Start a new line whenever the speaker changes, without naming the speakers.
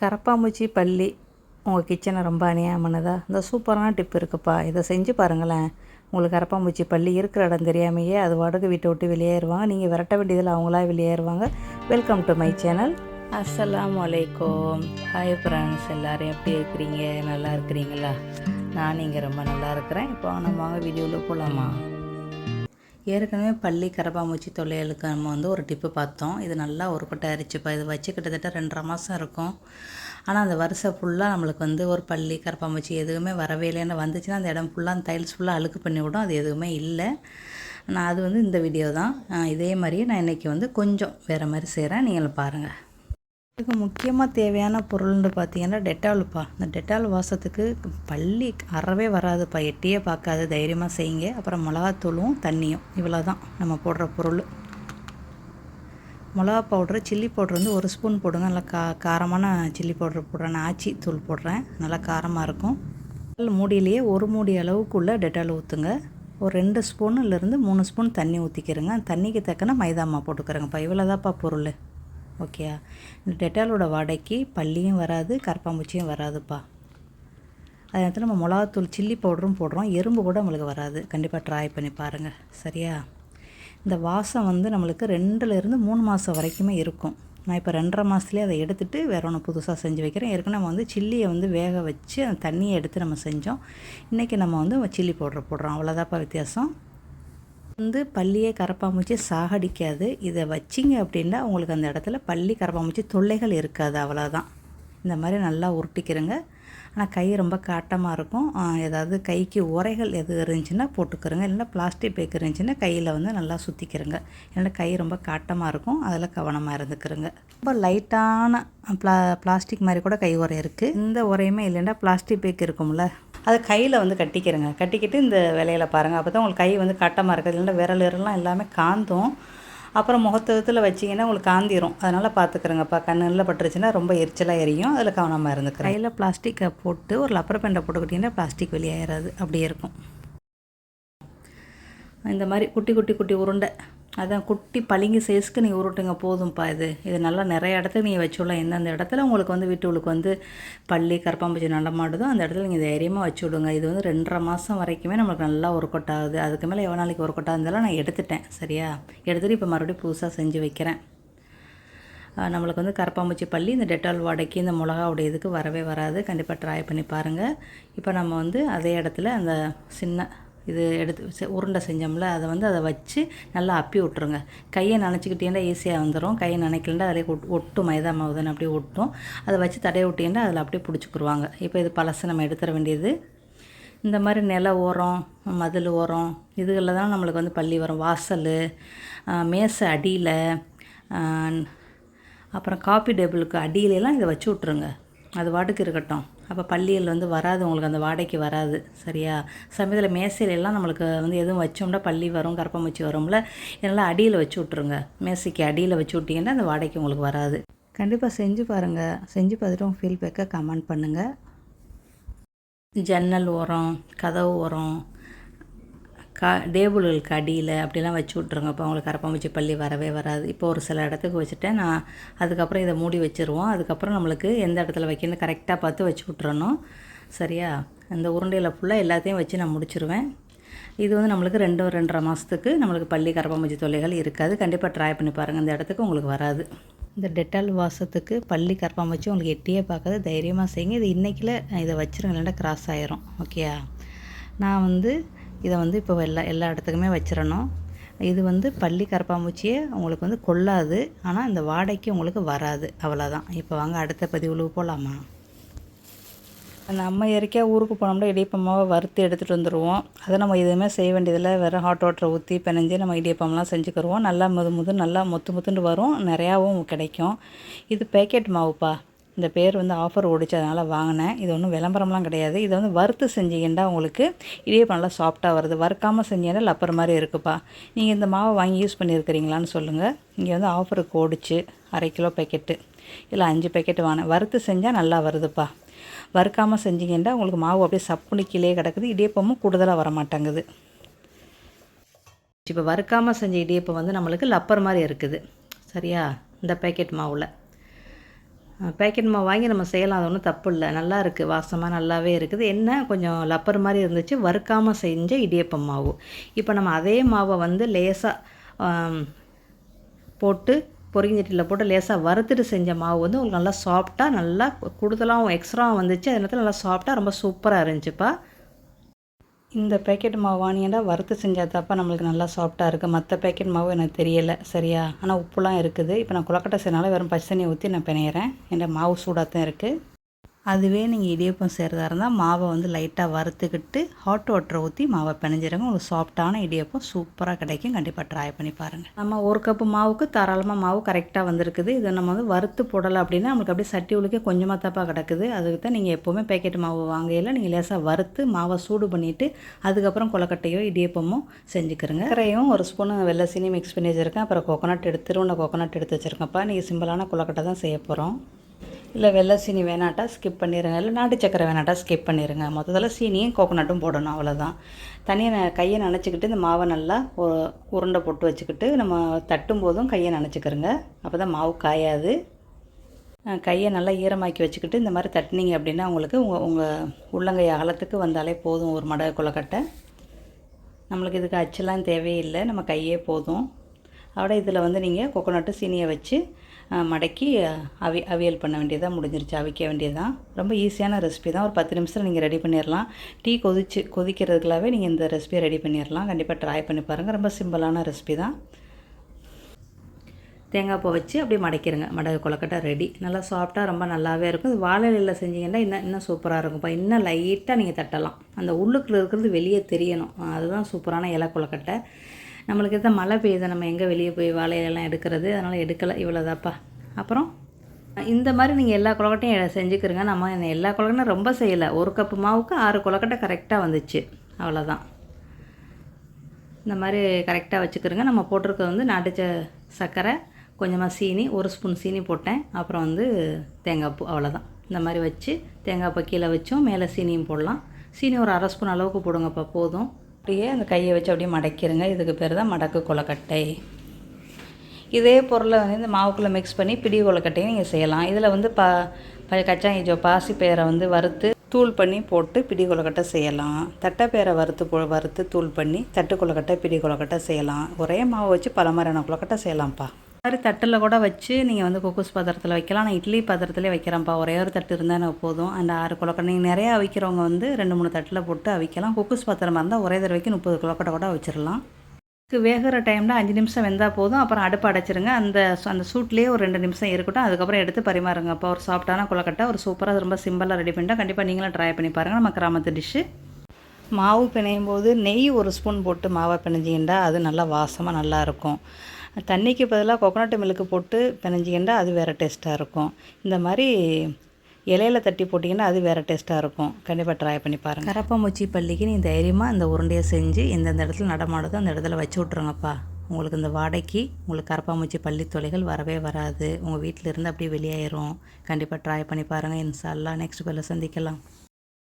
கரப்பாம்பூச்சி பள்ளி உங்கள் கிச்சனை ரொம்ப அநியாயமானதா? இந்த சூப்பரான டிப் இருக்குப்பா. இதை செஞ்சு பாருங்களேன். உங்களுக்கு கரப்பாம்பூச்சி பள்ளி இருக்கிற இடம் தெரியாமையே அது வாடகை வீட்டை விட்டு வெளியேறுவாங்க. நீங்கள் விரட்ட வேண்டியதில் அவங்களா வெளியேறுவாங்க. வெல்கம் டு மை சேனல் அஸ்லாம் அலைக்கும் ஹாய் ஃப்ரெண்ட்ஸ் எல்லோரும் எப்படி இருக்கிறீங்க? நல்லா இருக்கிறீங்களா? நான் இங்கே ரொம்ப நல்லா இருக்கிறேன். இப்போ நம்ம வாங்க வீடியோவில் போகலாமா ஏற்கனவே பள்ளி கரப்பாம்பூச்சி தொல்லைகளுக்கு நம்ம வந்து ஒரு டிப்பு பார்த்தோம். இது நல்லா ஒரு கொட்டை அரிச்சுப்பா. இது வச்சு கிட்டத்தட்ட ரெண்டரை மாதம் இருக்கும். ஆனால் அந்த வருஷம் ஃபுல்லாக நம்மளுக்கு வந்து ஒரு பள்ளி கரப்பாம்பூச்சி எதுவுமே வரவே இல்லைன்னு வந்துச்சுன்னா அந்த இடம் ஃபுல்லாக அந்த டைல்ஸ் ஃபுல்லாக அழுக்கு பண்ணி விடும். அது எதுவுமே இல்லை. நான் அது வந்து இந்த வீடியோ தான். இதே மாதிரியே நான் இன்றைக்கி வந்து கொஞ்சம் வேறு மாதிரி செய்கிறேன் நீங்களும் பாருங்கள் இதுக்கு முக்கியமாக தேவையான பொருள்னு பார்த்தீங்கன்னா டெட்டாலுப்பா இந்த டெட்டால் வாசத்துக்கு பள்ளி அறவே வராதுப்பா. எட்டியே பார்க்காது. தைரியமாக செய்யுங்க. அப்புறம் மிளகாத்தூளும் தண்ணியும். இவ்வளோ தான் நம்ம போடுற பொருள். மிளகா பவுட்ரு சில்லி பவுட்ரு வந்து ஒரு ஸ்பூன் போடுங்க. நல்லா கா காரமான சில்லி பவுட்ரு போடுறேன். நான் ஆச்சி தூள் போடுறேன். நல்லா காரமாக இருக்கும். மூடியிலேயே ஒரு மூடி அளவுக்குள்ளே டெட்டால் ஊற்றுங்க ஒரு ரெண்டு ஸ்பூன்லேருந்து மூணு ஸ்பூன் தண்ணி ஊற்றிக்கிறேங்க தண்ணிக்கு தக்கன மைதாமா போட்டுக்கிறேங்கப்பா. இவ்வளோதாப்பா பொருள். ஓகே இந்த டெட்டாலோட வாடைக்கு பல்லியும் வராது கரப்பாம்பூச்சியும் வராதுப்பா. அதே நேரத்தில் நம்ம மிளகாத்தூள் சில்லி பவுடரும் போடுறோம். எறும்பு கூட நம்மளுக்கு வராது. கண்டிப்பாக ட்ரை பண்ணி பாருங்கள் சரியா? இந்த வாசம் வந்து நம்மளுக்கு ரெண்டுலேருந்து மூணு மாதம் வரைக்குமே இருக்கும். நான் இப்போ ரெண்டரை மாதத்துலேயே அதை எடுத்துகிட்டு வேற ஒன்று புதுசாக செஞ்சு வைக்கிறேன். ஏற்கனவே நம்ம வந்து சில்லியை வந்து வேக வச்சு அந்த தண்ணியை எடுத்து நம்ம செஞ்சோம். இன்றைக்கி நம்ம வந்து சில்லி பவுடர் போடுறோம். அவ்வளோதாப்பா வித்தியாசம். வந்து பள்ளியே கரப்பாம்பூச்சி சாகடிக்காது. இதை வச்சிங்க அப்படின்னா உங்களுக்கு அந்த இடத்துல பள்ளி கரப்பாம்பூச்சி தொல்லைகள் இருக்காது. அவ்வளோதான் இந்த மாதிரி நல்லா உருட்டிக்கிறங்க. ஆனால் கை ரொம்ப காட்டமாக இருக்கும். ஏதாவது கைக்கு உரைகள் எது இருந்துச்சுன்னா போட்டுக்கிறோங்க. இல்லைன்னா பிளாஸ்டிக் பேக் இருந்துச்சுன்னா கையில் வந்து நல்லா சுற்றிக்கிறேங்க இல்லைன்னா கை ரொம்ப காட்டமாக இருக்கும். அதில் கவனமாக இருந்துக்கிறோங்க. ரொம்ப லைட்டான பிளா பிளாஸ்டிக் மாதிரி கூட கை உரை இருக்குது இந்த உரையுமே இல்லைன்னா பிளாஸ்டிக் பேக் இருக்கும்ல. அதை கையில் வந்து கட்டிக்கிறேங்க. கட்டிக்கிட்டு இந்த விலையில் பாருங்கள் அப்போ தான் உங்களுக்கு கை வந்து கட்டமாக இருக்குது இல்லைன்னா விரல் விரலாம் எல்லாமே காந்தும். அப்புறம் முகத்தத்தில் வச்சிங்கன்னா உங்களுக்கு காந்திரும். அதனால் பார்த்துக்கிறேங்கப்பா கண்ணில் பட்டுருச்சுன்னா ரொம்ப எரிச்சலாக எரியும். அதில் கவனமாக இருந்துக்கிறேன். கையில் பிளாஸ்டிக்கை போட்டு ஒரு லப்பர் பெண்டை போட்டுக்கிட்டிங்கன்னா பிளாஸ்டிக் வெளியாகிறது அப்படியே இருக்கும். இந்த மாதிரி குட்டி குட்டி குட்டி உருண்டை. அதான் குட்டி பளிங்கு சைஸ்க்கு நீங்கள் உருட்டுங்க போதும்ப்பா இது. இது நல்லா நிறைய இடத்துக்கு நீங்கள் வச்சுடலாம் எந்தெந்த இடத்துல உங்களுக்கு வந்து வீட்டுகளுக்கு வந்து பள்ளி கரப்பாம்பூச்சி நடமாடுதோ அந்த இடத்துல நீங்கள் தைரியமாக வச்சு விடுங்க இது வந்து ரெண்டரை மாதம் வரைக்குமே நம்மளுக்கு நல்லா ஒர்க் அவுட் ஆகுது அதுக்கு மேலே எவ்வளோ நாளைக்கு ஒர்க் அவுட் ஆகுதுலாம் நான் எடுத்துட்டேன். சரியா? எடுத்துகிட்டு இப்போ மறுபடியும் புதுசாக செஞ்சு வைக்கிறேன். நம்மளுக்கு வந்து கரப்பாம்பூச்சி பள்ளி இந்த டெட்டால் வாடைக்கு இந்த மிளகாவுடைய இதுக்கு வரவே வராது. கண்டிப்பாக ட்ரை பண்ணி பாருங்கள் இப்போ நம்ம வந்து அதே இடத்துல அந்த சின்ன இது எடுத்து செ- உருண்டை செஞ்சோம்ல அதை வந்து அதை வச்சு நல்லா அப்பி விட்ருங்க கையை நனைச்சிக்கிட்டேன்னா ஈஸியாக வந்துடும் கையை நினைக்கலண்டா அதிலே ஒட் ஒட்டும் மைதா மாவு தானே அப்படியே ஒட்டும். அதை வச்சு தடைய விட்டீங்கன்னா அதில் அப்படியே பிடிச்சிக்குருவாங்க. இப்போ இது பழசு நம்ம எடுத்துட வேண்டியது. இந்த மாதிரி நில ஓரம் மதில் ஓரம் இதுகளில் தான் நம்மளுக்கு வந்து பள்ளி வரும். வாசல் மேசை அடியில் அப்புறம் காஃபி டேபிளுக்கு அடியிலலாம் இதை வச்சு விட்ருங்க அது வாட்டுக்கு இருக்கட்டும். அப்போ பள்ளியில் வந்து வராது உங்களுக்கு அந்த வாடகைக்கு வராது சரியா? சமயத்தில் மேசையிலெல்லாம் நம்மளுக்கு வந்து எதுவும் வச்சோம்னா பள்ளி வரும் கருப்பமூச்சி வரும்ல இதனால் அடியில் வச்சு விட்ருங்க மேசைக்கு அடியில் வச்சு விட்டிங்கன்னா அந்த வாடகைக்கு உங்களுக்கு வராது. கண்டிப்பாக செஞ்சு பாருங்கள் செஞ்சு பார்த்துட்டு உங்கள் ஃபீல்பேக்கை கமெண்ட் பண்ணுங்கள் ஜன்னல் ஓரம் கதவு ஓரம் கா டேபிளுக்கு அடியில் அப்படிலாம் வச்சு விட்ருங்க இப்போ அவங்களுக்கு கரப்பாம்பூச்சி பள்ளி வரவே வராது. இப்போ ஒரு சில இடத்துக்கு வச்சுட்டேன். நான் அதுக்கப்புறம் இதை மூடி வச்சுருவோம். அதுக்கப்புறம் நம்மளுக்கு எந்த இடத்துல வைக்கணும் கரெக்டாக பார்த்து வச்சு விட்றணும் சரியா? அந்த உருண்டையில் ஃபுல்லாக எல்லாத்தையும் வச்சு நான் முடிச்சிருவேன். இது வந்து நம்மளுக்கு ரெண்டு ரெண்டரை மாதத்துக்கு நம்மளுக்கு பள்ளி கரப்பாம்பூச்சி தொல்லைகள் இருக்காது. கண்டிப்பாக ட்ரை பண்ணி பாருங்கள் இந்த இடத்துக்கு உங்களுக்கு வராது. இந்த டெட்டால் வாசத்துக்கு பள்ளி கரப்பாம்பூச்சி உங்களுக்கு எட்டியே பார்க்காது. தைரியமாக செய்யுங்க. இது இன்றைக்கில் இதை வச்சுருங்க இல்லைன்னா கிராஸ் ஆயிரும். ஓகேயா நான் வந்து இதை வந்து இப்போ எல்லா எல்லா இடத்துக்குமே வச்சிடணும். இது வந்து பள்ளி கரப்பாம்பூச்சியே உங்களுக்கு வந்து கொல்லாது ஆனால் இந்த வாடைக்கு உங்களுக்கு வராது. அவ்வளோதான் இப்போ வாங்க அடுத்த பதிவுல போகலாமா நம்ம இயற்கையாக ஊருக்கு போனோம்னா இடியப்பமாவை வறுத்து எடுத்துகிட்டு வந்துடுவோம் அதை நம்ம எதுவுமே செய்ய வேண்டியதில்லை. வெறும் ஹாட் வாட்டரை ஊற்றி பிணைஞ்சு நம்ம இடியப்பம்லாம் செஞ்சுக்கிருவோம். நல்லா முது முது நல்லா மொத்து முத்துன்னு வரும். நிறையாவும் கிடைக்கும். இது பேக்கெட் மாவுப்பா. இந்த பேர் வந்து ஆஃபர் ஓடிச்சு அதனால் வாங்கினேன். இது ஒன்றும் விளம்பரம்லாம் கிடையாது. இதை வந்து வறுத்து செஞ்சீங்கன்னா உங்களுக்கு இடியப்பம் நல்லா சாஃப்டாக வருது. வறுக்காமல் செஞ்சீங்கன்னா லப்பர் மாதிரி இருக்குப்பா. நீங்கள் இந்த மாவை வாங்கி யூஸ் பண்ணியிருக்கிறீங்களான்னு சொல்லுங்கள் இங்கே வந்து ஆஃபருக்கு ஓடிச்சு. அரை கிலோ பேக்கெட்டு இல்லை அஞ்சு பேக்கெட் வாங்கினேன். வறுத்து செஞ்சால் நல்லா வருதுப்பா. வறுக்காமல் செஞ்சீங்கன்னா உங்களுக்கு மாவு அப்படியே சப்புனி கீழே கிடக்குது. இடியப்பமும் கூடுதலாக வர மாட்டேங்குது இப்போ வறுக்காமல் செஞ்ச இடியப்பம் வந்து நம்மளுக்கு லப்பர் மாதிரி இருக்குது. சரியா? இந்த பேக்கெட் மாவில். பேக்கெட் மாவு வாங்கி நம்ம செய்யலாம். அது ஒன்றும் தப்பு இல்லை நல்லா இருக்குது வாசமாக நல்லாவே இருக்குது. என்ன? கொஞ்சம் லப்பர் மாதிரி இருந்துச்சு. வறுக்காமல் செஞ்ச இடியப்பம் மாவு. இப்போ நம்ம அதே மாவை வந்து லேசாக போட்டு பொரிஞ்சட்டியில் போட்டு லேசாக வறுத்துட்டு செஞ்ச மாவு வந்து உங்களுக்கு நல்லா சாஃப்டாக நல்லா கூடுதலாகவும் எக்ஸ்ட்ராவும் வந்துச்சு. அது நேரத்தில் நல்லா சாஃப்டாக ரொம்ப சூப்பராக இருந்துச்சுப்பா. இந்த பேக்கெட் மாவு வாங்கினா வறுத்து செஞ்சால் தாப்பா நம்மளுக்கு நல்லா சாஃப்டாக இருக்குது மற்ற பேக்கெட் மாவு எனக்கு தெரியலை சரியா? ஆனால் உப்புலாம் இருக்குது. இப்போ நான் குளக்கட்டை செய்யனால வெறும் பச்சை தண்ணியை ஊற்றி நான் பிணையிறேன். என் மாவு சூடாக தான் இருக்குது அதுவே நீங்கள் இடியப்பம் செய்கிறதா இருந்தால் மாவை வந்து லைட்டாக வறுத்துக்கிட்டு ஹாட் வாட்டரை ஊற்றி மாவை பிணைஞ்சிருங்க. உங்களுக்கு சாஃப்டான இடியப்பம் சூப்பராக கிடைக்கும். கண்டிப்பாக ட்ரை பண்ணி பாருங்கள் நம்ம ஒரு கப்பு மாவுக்கு தாராளமாக மாவு கரெக்டாக வந்திருக்குது. இதை நம்ம வந்து வறுத்து போடலை அப்படின்னா நம்மளுக்கு அப்படியே சட்டி உளுக்கே கொஞ்சமாக தப்பாக கிடக்குது. அதுக்கு தான் நீங்கள் எப்போவுமே பேக்கெட் மாவு வாங்கையில் நீங்கள் லேசாக வறுத்து மாவை சூடு பண்ணிவிட்டு அதுக்கப்புறம் கொலக்கட்டையோ இடியப்பமோ செஞ்சுக்கிறோங்க. கரையும் ஒரு ஸ்பூன் வெள்ளை சீனி மிக்ஸ் பண்ணி வச்சுருக்கேன். அப்புறம் கொக்கனட் எடுத்து திருவண்ண கோகோனட் எடுத்து வச்சுருக்கேன்ப்பா. நீங்கள் சிம்பிளான கொலக்கட்டை தான் செய்ய போகிறோம் இல்லை வெள்ளை சீனி வேணாட்டா ஸ்கிப் பண்ணிடுங்க இல்லை நாட்டு சக்கரை வேணாட்டா ஸ்கிப் பண்ணிடுங்க மொத்தத்தில் சீனியும் கோகோனட்டும் போடணும் அவ்வளோதான் தனியாக ந கையை நனைச்சிக்கிட்டு இந்த மாவை நல்லா உருண்டை போட்டு வச்சுக்கிட்டு நம்ம தட்டும் போதும் கையை நனைச்சிக்கிறங்க. அப்போ தான் மாவு காயாது. கையை நல்லா ஈரமாக்கி வச்சுக்கிட்டு இந்த மாதிரி தட்டினீங்க அப்படின்னா உங்களுக்கு உங்கள் உங்கள் உள்ளங்கை அகலத்துக்கு வந்தாலே போதும் ஒரு மட கொலக்கட்டை நம்மளுக்கு இதுக்கு அச்செல்லாம் தேவையில்லை. நம்ம கையே போதும். அதோட இதில் வந்து நீங்கள் கொக்கோனட்டு சீனியை வச்சு மடக்கி அவி அவியல் பண்ண வேண்டியதாக முடிஞ்சிருச்சு. அவிக்க வேண்டியதான் ரொம்ப ஈஸியான ரெசிபி தான். ஒரு பத்து நிமிஷத்தில் நீங்கள் ரெடி பண்ணிடலாம் டீ கொதிச்சு கொதிக்கிறதுக்குள்ளாவே நீங்கள் இந்த ரெசிபியை ரெடி பண்ணிடலாம் கண்டிப்பாக ட்ரை பண்ணி பாருங்கள் ரொம்ப சிம்பிளான ரெசிபி தான். தேங்காய் பூ வச்சு அப்படியே மடக்கிடுங்க மடகு கொலக்கட்டை ரெடி நல்லா சாஃப்டாக ரொம்ப நல்லாவே இருக்கும். இது வாழை இலையில் செஞ்சீங்கன்னா இன்னும் இன்னும் சூப்பராக இருக்கும்ப்பா இன்னும் லைட்டாக நீங்கள் தட்டலாம். அந்த உள்ளுக்குள்ள இருக்கிறது வெளியே தெரியணும். அதுதான் சூப்பரான இலை கொலக்கட்டை நம்மளுக்கு எதாவது மழை பெய்யுது நம்ம எங்கே வெளியே போய் வாழையெல்லாம் எடுக்கிறது? அதனால் எடுக்கலை இவ்வளோதாப்பா அப்புறம் இந்த மாதிரி நீங்கள் எல்லா கொலக்கட்டையும் எ- செஞ்சுக்கிறங்க. நம்ம என்ன எல்லா கொலக்கட்டையும் ரொம்ப செய்யலை. ஒரு கப்பு மாவுக்கு ஆறு கொலக்கட்டை கரெக்டாக வந்துச்சு. அவ்வளோதான் இந்த மாதிரி கரெக்டாக வச்சுக்கிறோங்க. நம்ம போட்டிருக்கிறது வந்து நாட்டு சர்க்கரை கொஞ்சமாக சீனி ஒரு ஸ்பூன் சீனி போட்டேன். அப்புறம் வந்து தேங்காய் பூ அவ்வளோதான் இந்த மாதிரி வச்சு தேங்காய் பூ கீழே வச்சும் மேலே சீனியும் போடலாம். சீனி ஒரு அரை ஸ்பூன் அளவுக்கு போடுங்கப்பா போதும். அப்படியே அந்த கையை வச்சு அப்படியே மடக்கிடுங்க இதுக்கு பேர் தான் மடக்கு கொலக்கட்டை இதே பொருளை வந்து இந்த மாவுக்குள்ளே மிக்ஸ் பண்ணி பிடி கொலக்கட்டையும் நீங்கள் செய்யலாம். இதில் வந்து பா ப கச்சாங்கீஜோ பாசி பேரை வந்து வறுத்து தூள் பண்ணி போட்டு பிடி கொலக்கட்டை செய்யலாம். தட்டைப்பேரை வறுத்து போ வறுத்து தூள் பண்ணி தட்டு கொழுக்கட்டை பிடி கொலக்கட்டை செய்யலாம். ஒரே மாவு வச்சு பல மாதிரியான செய்யலாம்ப்பா. மாதிரி தட்டில் கூட வச்சு நீங்கள் வந்து குக்கூஸ் பாத்திரத்தில் வைக்கலாம். நான் இட்லி பாத்திரத்துலேயே வைக்கிறேன்ப்பா. ஒரே ஒரு தட்டு இருந்தால் எனக்கு போதும். அந்த ஆறு கொழுக்கட்டை. நீங்கள் நிறையா அவிக்கிறவங்க வந்து ரெண்டு மூணு தட்டில் போட்டு அவிக்கலாம். குக்கூஸ் பாத்திரமாக இருந்தால் ஒரே தடவைக்கு முப்பது கொழுக்கட்டை கூட வச்சிடலாம் இதுக்கு வேகிற டைமில் அஞ்சு நிமிஷம் வெந்தால் போதும். அப்புறம் அடுப்பு அடைச்சிருங்க. அந்த அந்த சூட்லேயே ஒரு ரெண்டு நிமிஷம் இருக்கட்டும். அதுக்கப்புறம் எடுத்து பரிமாறுங்க. அப்போ ஒரு சாஃப்டான கொலக்கட்டை ஒரு சூப்பராக ரொம்ப சிம்பிளாக ரெடி பண்ணிட்டா கண்டிப்பாக நீங்களும் ட்ரை பண்ணி பாருங்கள் நம்ம கிராமத்து டிஷ்ஷு மாவு பிணையும் போது நெய் ஒரு ஸ்பூன் போட்டு மாவை பிணைஞ்சிங்கன்னா அது நல்லா வாசமாக நல்லா இருக்கும். தண்ணிக்கு பதிலாக கொக்கனட் மில்க்கு போட்டு பிணைஞ்சிக்கிண்டா அது வேறு டேஸ்ட்டாக இருக்கும். இந்த மாதிரி இலையில தட்டி போட்டிங்கன்னா அது வேறு டேஸ்ட்டாக இருக்கும். கண்டிப்பாக ட்ரை பண்ணி பாருங்கள் கரப்பாம்பூச்சி பள்ளிக்கு நீ தைரியமாக இந்த உருண்டையை செஞ்சு எந்தெந்த இடத்துல நடமாடுதோ அந்த இடத்துல வச்சு விட்ருங்கப்பா உங்களுக்கு இந்த வாடகைக்கு உங்களுக்கு கரப்பாம்பூச்சி பள்ளி தொலைகள் வரவே வராது. உங்கள் வீட்டில் இருந்து அப்படியே வெளியாயிரும். கண்டிப்பாக ட்ரை பண்ணி பாருங்கள் இன்சால்லாம் நெக்ஸ்ட் பேரில் சந்திக்கலாம்.